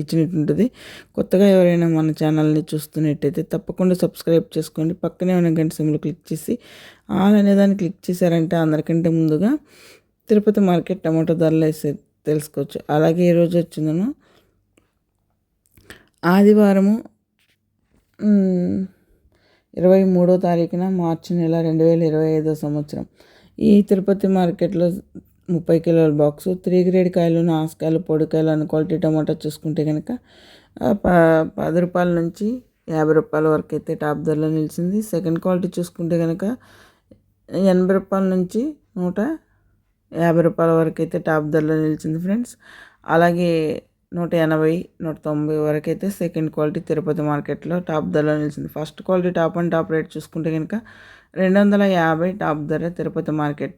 ఇచ్చినట్టు ఉంటుంది కొత్తగా ఎవరైనా మన ఛానల్ని చూస్తున్నట్టయితే తప్పకుండా సబ్స్క్రైబ్ చేసుకోండి. పక్కనే ఉన్న గంట సింబల్ క్లిక్ చేసి ఆల్ అనే దాన్ని క్లిక్ చేశారంటే అందరికంటే ముందుగా తిరుపతి మార్కెట్ టమాటో ధరలు వేసే తెలుసుకోవచ్చు. అలాగే ఈరోజు వచ్చిందను. ఆదివారము ఇరవై మూడో తారీఖున మార్చి నెల రెండు వేల ఇరవై ఐదో సంవత్సరం. ఈ తిరుపతి మార్కెట్లో ముప్పై కిలోల బాక్సు త్రీ గ్రేడ్ కాయలు నాసుకాయలు పొడికాయలు అన్న క్వాలిటీ టమాటా చూసుకుంటే కనుక ప పది రూపాయల నుంచి యాభై రూపాయల వరకు అయితే టాప్ ధరలో నిలిచింది. సెకండ్ క్వాలిటీ చూసుకుంటే కనుక ఎనభై రూపాయల నుంచి నూట యాభై రూపాయల వరకు అయితే టాప్ ధరలో నిలిచింది ఫ్రెండ్స్. అలాగే నూట ఎనభై నూట తొంభై వరకు అయితే సెకండ్ క్వాలిటీ తిరుపతి మార్కెట్లో టాప్ ధరలో నిలిచింది. First quality top and top rate చూసుకుంటే కనుక రెండు వందల యాభై టాప్ ధర తిరుపతి మార్కెట్